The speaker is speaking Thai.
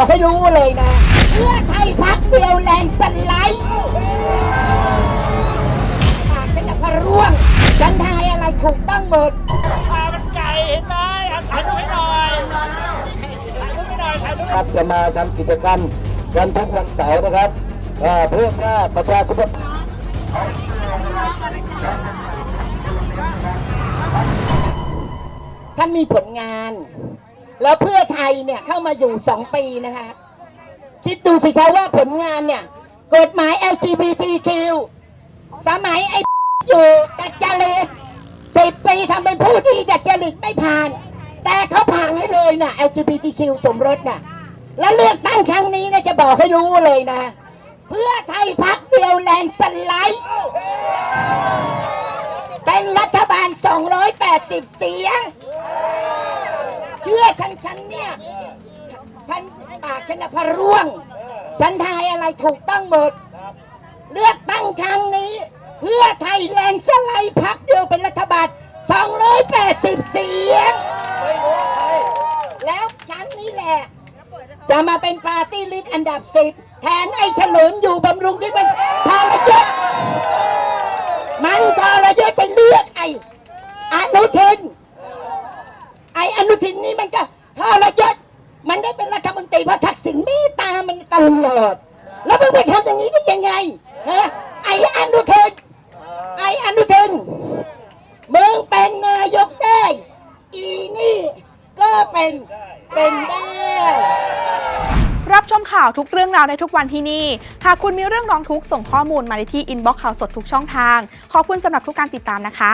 บอกให้รู้เลยนะเพื่อไทยพักเดียวแลนด์สไลด์ปากฉันจะพะร่วงฉันทายอะไรถูกต้องหมดปลามันไก่เห็นไหมอะถ่ายรูปให้หน่อยถ่ายรูปให้หน่อยถ่ายรูปครับจะมาทำกิจกรรมกันทุกวันเสาร์นะครับเอ่อเพื่อว่าประชาธิปไตยท่านมีผลงาน แล้วเพื่อไทยเนี่ยเข้ามาอยู่สองปีนะคะ คิดดูสิคะว่าผลงานเนี่ย กฎหมาย LGBTQ สมัยไอ้อยู่ดัจจริตสิบปีทำเป็นผู้ที่ดัจจริตไม่ผ่าน แต่เขาผ่านให้เลยนะ LGBTQ สมรสน่ะ แล้วเลือกตั้งครั้งนี้นะจะบอกให้รู้เลยนะ เพื่อไทยพักเดียวแลนสไลด์เป็นรัฐบาล 280 เสียง เชื่อฉันฉันเนี่ยพันปากฉันนะพะร่วง ฉันทายอะไรถูกต้องหมด เลือกตั้งครั้งนี้ เพื่อไทยแลนด์สไลด์พักเดียวเป็นรัฐบาล 280 เสียง แล้วฉันนี่แหละ จะมาเป็นปาร์ตี้ลิสต์อันดับสิบแทนไอ้เฉลิมอยู่บำรุงที่เป็นทารยศมันทารยศไปเลือกไอ้อนุทิน ไอ้อนุทินนี่มันก็ทรยศมันได้ เป็นรัฐมนตรีเพราะทักษิณเมตตามันตลอด แล้วมึงไปทำอย่างนี้ได้ยังไงฮะไอ้อนุทินไอ้อนุทินมึงเป็นนายกได้ อีนี่ก็เป็นเป็นได้รับชมข่าวทุกเรื่องราวในทุกวันที่นี่ หากคุณมีเรื่องร้องทุกข์ส่งข้อมูลมาในที่อินบ็อกซ์ข่าวสดทุกช่องทาง ขอบคุณสำหรับทุกการติดตามนะคะ